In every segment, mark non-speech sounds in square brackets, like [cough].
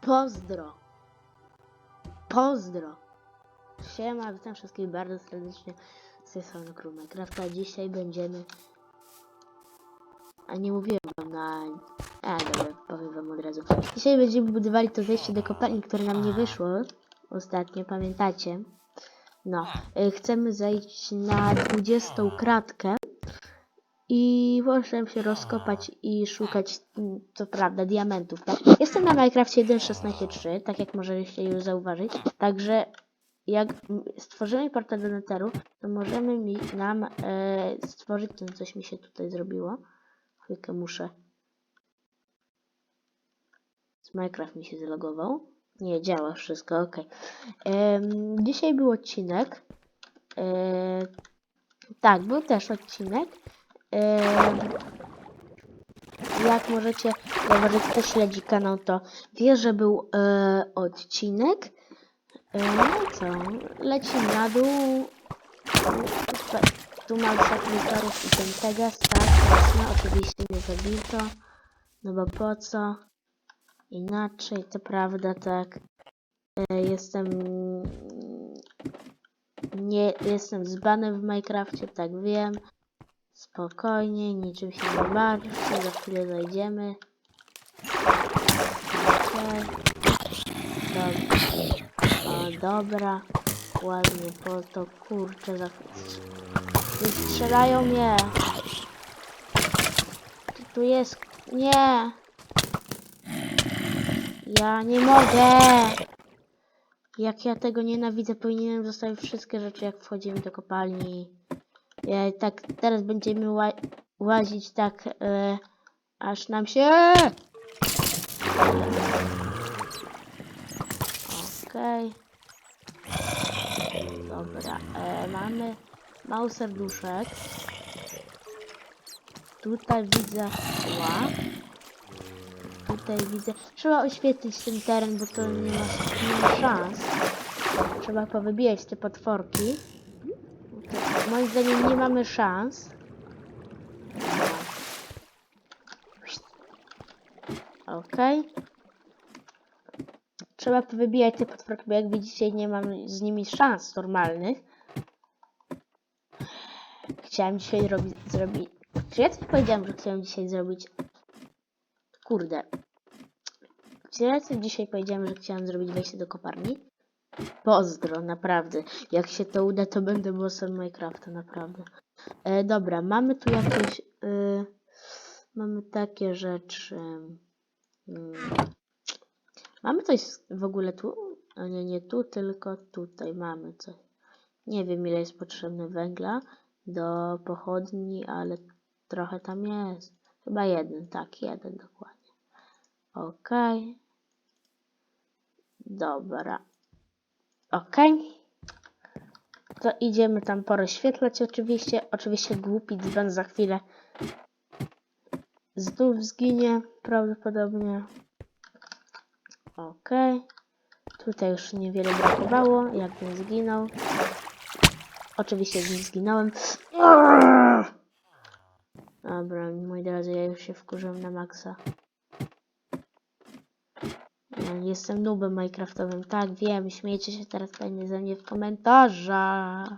Pozdro. Pozdro. Siema, witam wszystkich bardzo serdecznie z tej strony Minecrafta. Dzisiaj będziemy... A nie mówiłem wam na... A, dobra, powiem wam od razu. Dzisiaj będziemy budowali to wejście do kopalni, które nam nie wyszło ostatnio, pamiętacie? No, y, chcemy zejść na 20 kratkę i możemy się rozkopać i szukać, mm, co prawda, diamentów. Tak? Jestem na Minecrafcie 1.16.3, tak jak możecie już zauważyć. Także jak stworzymy portal do Netheru, to możemy mi, nam e, stworzyć, ten coś mi się tutaj zrobiło. Chwilkę muszę. Z Minecraft mi się zalogował. Nie, działa wszystko, ok. dzisiaj był odcinek. E, tak, był też odcinek. Jak możecie zauważyć, kto śledzi kanał, to wie, że był e, odcinek. E, no i co? Lecimy na dół. Tu- mam satelitarów i ten Pegas, tak, jasne, oczywiście nie zabito. No bo po co? Inaczej, to prawda, tak. E, jestem... Nie, jestem z banem w Minecrafcie, tak wiem. Spokojnie, niczym się nie martwcie, za chwilę zajdziemy. Okej. Dobra. O, dobra. Ładnie po to, kurczę, za strzelają mnie. Tu, tu jest... Nie! Ja nie mogę! Jak ja tego nienawidzę, powinienem zostawić wszystkie rzeczy, jak wchodzimy do kopalni. Ja, tak, teraz będziemy ła łazić tak, e, aż nam się... Okej. Dobra, e, mamy mało serduszek. Tutaj widzę szła. Tutaj widzę... Trzeba oświetlić ten teren, bo to nie ma, nie ma szans. Trzeba powybijać te potworki. Moim zdaniem nie mamy szans. Okej. Trzeba wybijać te potworki, bo jak widzicie nie mam z nimi szans normalnych. Chciałem dzisiaj robić, zrobić... Czy ja coś powiedziałem, że chciałem dzisiaj zrobić... Kurde. Czy ja coś dzisiaj powiedziałem, że chciałem zrobić wejście do koparni? Pozdro, naprawdę. Jak się to uda, to będę bossem Minecrafta, naprawdę. E, dobra, mamy tu jakieś... E, mamy takie rzeczy... Mm. Mamy coś w ogóle tu? O nie, nie tu, tylko tutaj mamy coś. Nie wiem, ile jest potrzebne węgla do pochodni, ale trochę tam jest. Chyba jeden, tak, jeden dokładnie. Okej. Dobra. Okej. To idziemy tam porozświetlać oczywiście. Oczywiście głupi dzban za chwilę znów zginie prawdopodobnie. Okej. Tutaj już niewiele brakowało, jak nie zginął. Oczywiście z zginąłem. Dobra, moi drodzy, ja już się wkurzyłem na maksa. Jestem noobem minecraftowym, tak wiem, śmiejecie się teraz pewnie ze mnie w komentarzach.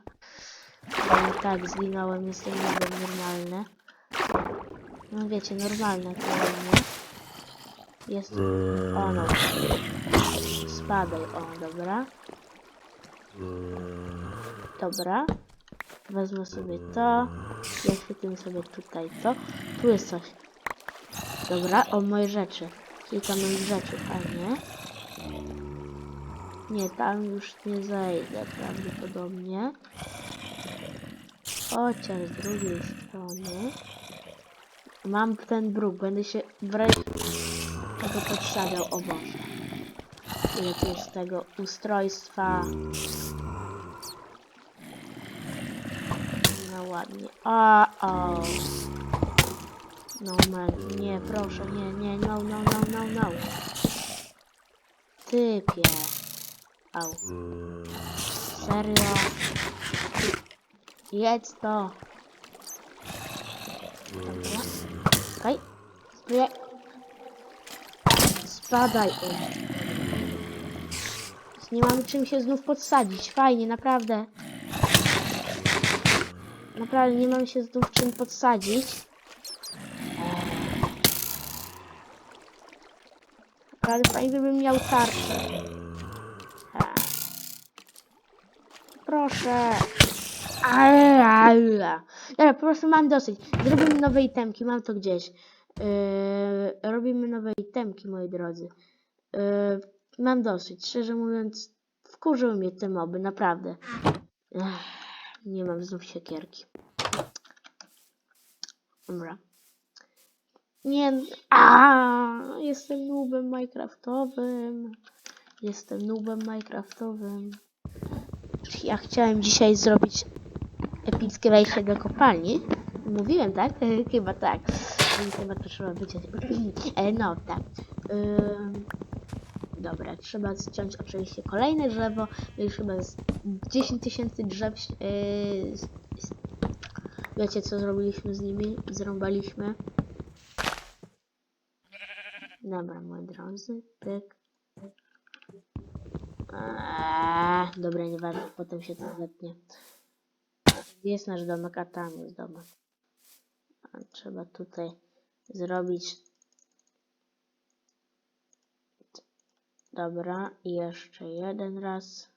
Ale tak, zginąłem, jestem noobem normalny. No wiecie, normalne to nie. Jest... O no. Spadaj, o, dobra. Dobra. Wezmę sobie to. Ja świetlę sobie tutaj to. Tu jest coś. Dobra, o moje rzeczy. Kilka moich rzeczy, fajnie. Nie, tam już nie zejdę prawdopodobnie. Chociaż z drugiej strony mam ten bruk, będę się brać tego podstawiał, o Boże. Ile tu jest tego ustrojstwa. No ładnie. A, o. No man, nie, proszę, nie, nie, no, no, no, no, no. Typie. Au. Serio? Jedz to. Okej. Okay. Spadaj. Nie mamy czym się znów podsadzić. Fajnie, naprawdę. Naprawdę nie mam się znów czym podsadzić. Ale fajnie gdybym miał tarczę. Ha. Proszę. Ale, ale. Dobra, po prostu mam dosyć. Zrobimy nowe itemki, mam to gdzieś. Yy, robimy nowe itemki, moi drodzy. Yy, mam dosyć. Szczerze mówiąc, wkurzyły mnie te moby, naprawdę. Ech, nie mam znów siekierki. Dobra. Nie. A, jestem noobem Minecraftowym. Jestem noobem Minecraftowym. Ja chciałem dzisiaj zrobić epickie wejście do kopalni. Mówiłem, tak? [laughs] Chyba tak. Chyba to trzeba wyciąć. [clears throat] E, No, tak. Dobra, trzeba ściąć oczywiście kolejne drzewo. No już chyba z 10 tysięcy drzew. Z- wiecie co zrobiliśmy z nimi? Zrąbaliśmy. Dobra, moi drodzy. Pyk. Eee, dobra, nieważne, potem się to zetnie. Gdzie jest nasz domek? A tam jest domek. Trzeba tutaj zrobić. Dobra, i jeszcze jeden raz.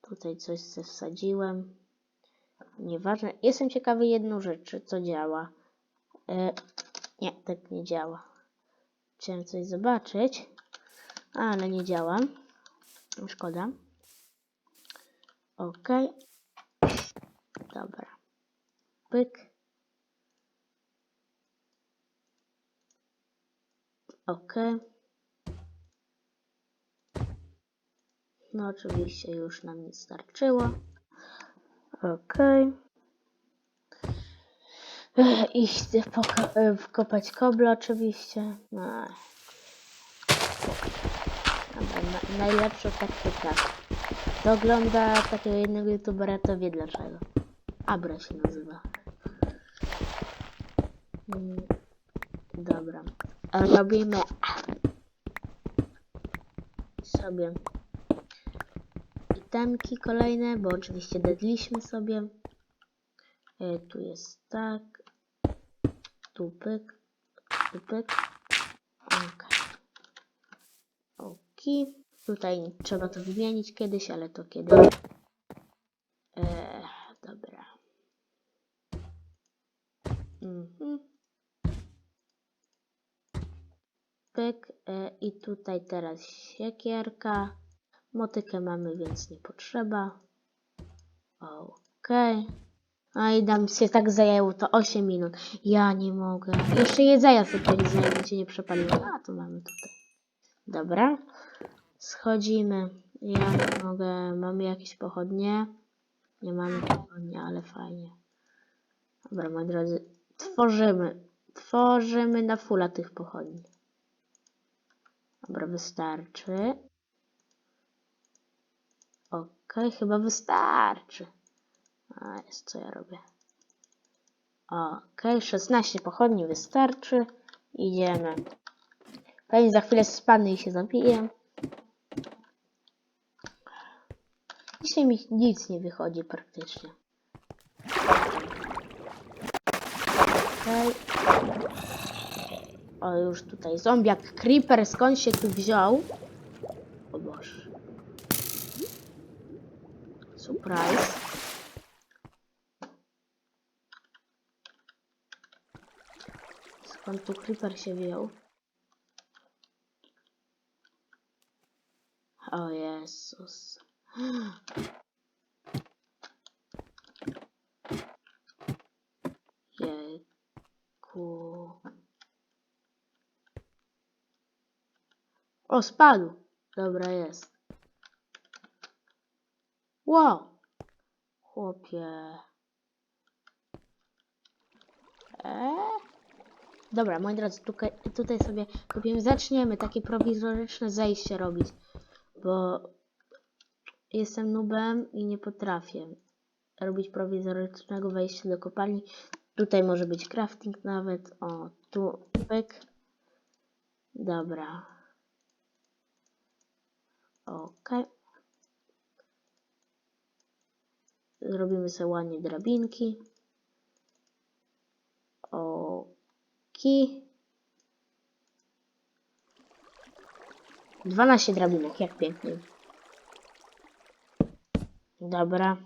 Tutaj coś se wsadziłem. Nieważne. Jestem ciekawy jedną rzecz, czy to działa. E, nie, tak nie działa. Chciałem coś zobaczyć, ale nie działa. Szkoda. Ok. Dobra. Pyk. Ok. No oczywiście już nam nie starczyło. Ok. Ech, Iść poka- e, wkopać kobla oczywiście. No. Dobra, na, najlepsza taktyka. Kto ogląda takiego jednego youtubera, to wie dlaczego. Abra się nazywa. Mm, Dobra. A Robimy sobie itemki kolejne, bo oczywiście dedliśmy sobie. E, tu jest tak. Tu pyk. Tu pyk. Oki. Tutaj trzeba to wymienić kiedyś, ale to kiedy. E, dobra. Mhm. Pyk. E, I tutaj teraz siekierka. Motykę mamy, więc nie potrzeba. Okej. A i nam się tak zajęło to 8 minut. Ja nie mogę. Jeszcze jedzenia sobie zajęło, się nie przepaliło. A, tu mamy tutaj. Dobra. Schodzimy. Ja mogę. Mamy jakieś pochodnie? Nie mamy pochodnie, ale fajnie. Dobra, moi drodzy. Tworzymy. Tworzymy na fula tych pochodni. Dobra, wystarczy. Okej, chyba wystarczy. A, jest co ja robię. Okej, 16 pochodni wystarczy. Idziemy. Pewnie za chwilę spadnę i się zabiję. Dzisiaj mi nic nie wychodzi praktycznie. Okej. O, już tutaj zombiak creeper skąd się tu wziął? O Boże. Surprise. Skąd tu creeper się wziął? O Jezus. Jejku. O, spadł. Dobra, jest. Wow. Chłopie. Eee? Dobra, moi drodzy, tutaj, tutaj sobie kupimy. Zaczniemy takie prowizoryczne zejście robić, bo jestem nubem i nie potrafię robić prowizorycznego wejścia do kopalni. Tutaj może być crafting nawet. O, tu pyk. Dobra. Ok. Zrobimy sobie ładnie drabinki. Oki. 12 drabinek, jak pięknie. Dobra.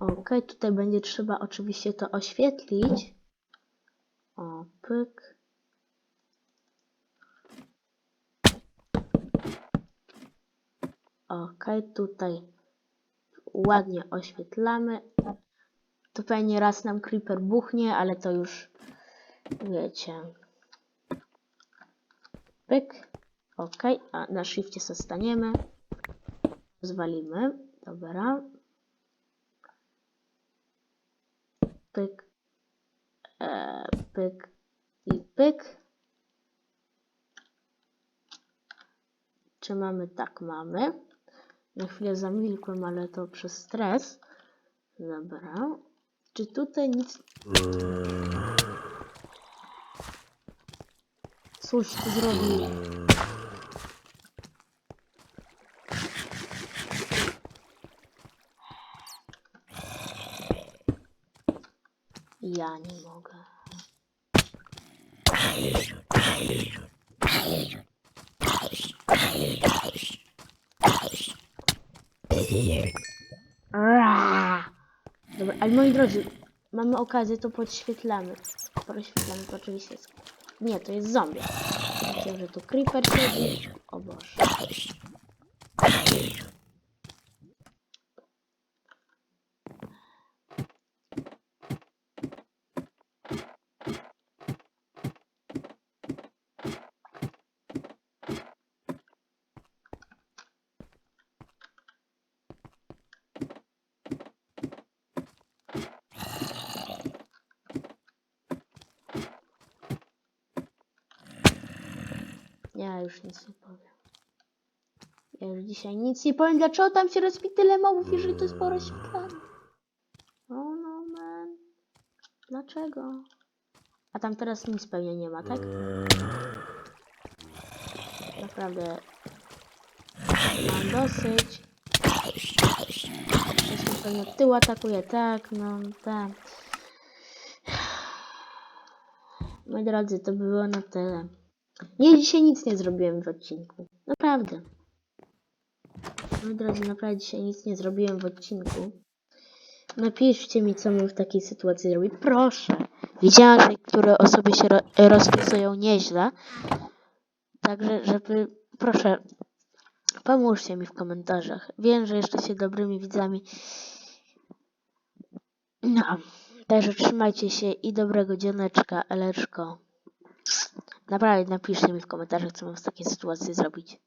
Ok, tutaj będzie trzeba oczywiście to oświetlić. O, pyk. Ok, tutaj ładnie oświetlamy. Tu pewnie raz nam creeper buchnie, ale to już wiecie. Pyk. Ok, a na shifcie zostaniemy. Zwalimy. Dobra. Pyk. E, pyk i pyk. Czy mamy? Tak, mamy. Na chwilę zamilkłem, ale to przez stres. Dobra. Czy tutaj nic... Coś tu zrobił. Ja nie mogę. Aaaa! Ale moi drodzy, mamy okazję, to podświetlamy. Podświetlamy to oczywiście. Nie, to jest zombie. Myślę, że tu creeper siedzi. O Boże. Ja już nic nie powiem. Ja już dzisiaj nic nie powiem. Dlaczego tam się rozpi tyle mobów, jeżeli to jest porozświetlane? Oh no man. Dlaczego? A tam teraz nic pewnie nie ma, tak? Naprawdę. Mam dosyć. Mnie pewnie od tyłu atakuje, tak, no, tak. Moi drodzy, to by było na tyle. Nie, dzisiaj nic nie zrobiłem w odcinku. Naprawdę. Moi drodzy, naprawdę dzisiaj nic nie zrobiłem w odcinku. Napiszcie mi, co bym w takiej sytuacji zrobić. Proszę. Widziałam, że niektóre osoby się ro rozpisują nieźle. Także, żeby... Proszę, pomóżcie mi w komentarzach. Wiem, że jeszcze się dobrymi widzami. No. Także trzymajcie się i dobrego dzioneczka, Eleczko. Naprawdę napiszcie mi w komentarzach, co mam w takiej sytuacji zrobić.